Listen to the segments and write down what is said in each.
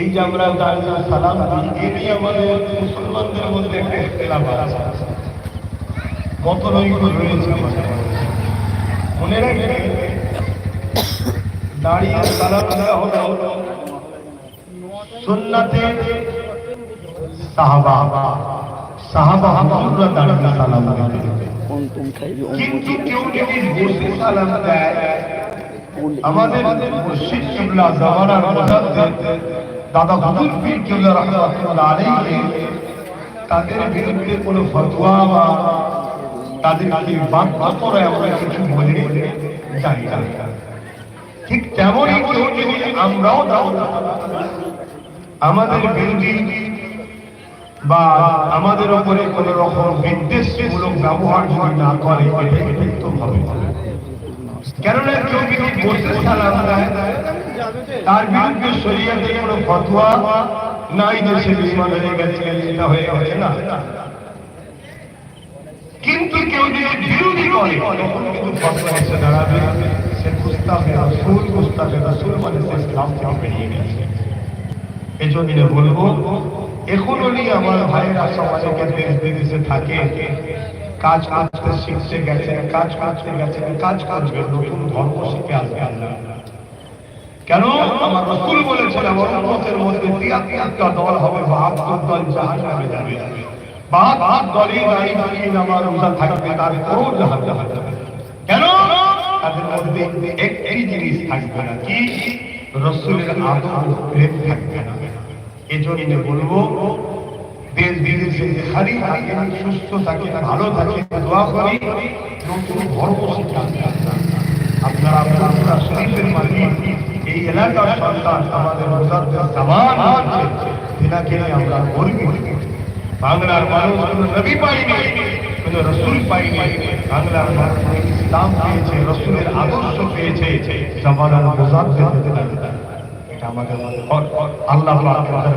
এই যে আমরা দাঁড়িয়ে সালাম এ আমাদের মুসলমানদের মধ্যে একটা ইতলাফ আছে। কত রৈব রয়েছে মনে রাখবে দাঁড়িয়ে সালাম দেওয়া হলো সুন্নাতে সাহাবা। সাহাবা হুজুররা দাঁড়িয়ে সালাম দিতেন কিন্তু কেউ যদি বসে সালাম দেয়, আমাদের মসজিদ কিবলা জামানার মুজাদ্দিদ দাদা হুজুর পীর কিবলা রাহমাতুল্লাহ আলাইহি, তাদের বিরুদ্ধে কোনো ফতোয়া বা তাদেরকে বাধ্য করে আমরা কিছু বলে জানি না ঠিক তেমনই কেউ যদি আমরাও দাও, আমাদের বিরোধী বা আমাদের উপরে কোন রকম বিদ্বেষমূলক ব্যবহার যদি না করে, এটাই কিন্তু হবে। কেননা কেউ বসে তার বিরুদ্ধে শরীয়তে কোনো ফতোয়া নাই সে বিমান হয়ে গেছে হয়ে গেছে না। কিন্তু কেউ যদি বিরোধী করে, তখন কিন্তু দাঁড়াবে। সে গুস্তাফে গুস্তাফে মানে সে ইসলাম থেকে বেরিয়ে গেছে। এজন্য বলব এখনও আমার ভাইয়েরা সমাজে দেশ বিদেশে থাকে কাজ করতে শিখতে গেছেন, কাজ করতে গেছেন, কাজ করবে, নতুন ধর্ম শিখে আসবে আল্লাহ। কেন? আমার রসুল বলেছেন, আমার উম্মতের মধ্যে তিয়াত্তরটা দল হবে, বাহাত্তর দল জাহান্নামে যাবে। বাহাত্তর দলই দাঁড়ি দাঁড়িয়ে নামার রোজা থাকবে তারপরও জাহান্নামে যাবে। কেন? তাদের মধ্যে একটি জিনিস থাকবে না, কি? রসুলের আদর প্রেম থাকবে না। এজন্য বলব দেশ বিদেশে খালি থাকে সুস্থ থাকে, ভালো থাকে, দোয়া করি নতুন ধর্ম শিক্ষা আপনারা আপনারা শরীফের মালিক, এই এলাকার সন্তান, আমাদের আছে এনাকে নিয়ে আমরা গর্বিত বাংলার মানুষ কোনো নবী পাইনি কোনো রসুল পাইনি বাংলার মানুষ ইসলাম পেয়েছে, রসুলের আদর্শ পেয়েছে, জামানার আল্লাহ পাকের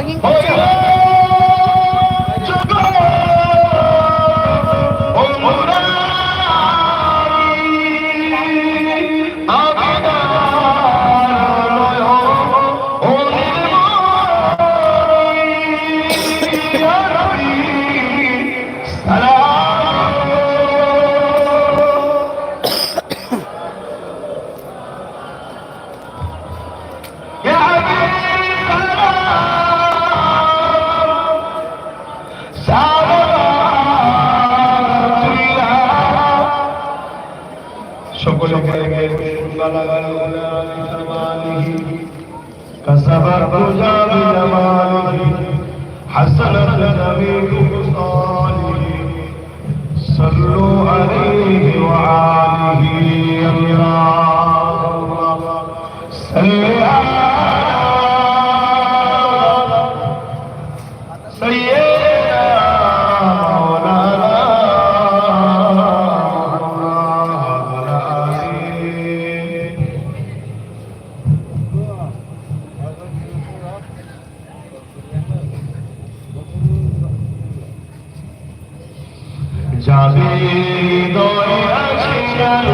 악인 거죠. بلغ الأولى بكماله كسب الرجال بجماله حسنت نبيه صالح যাবে দয়া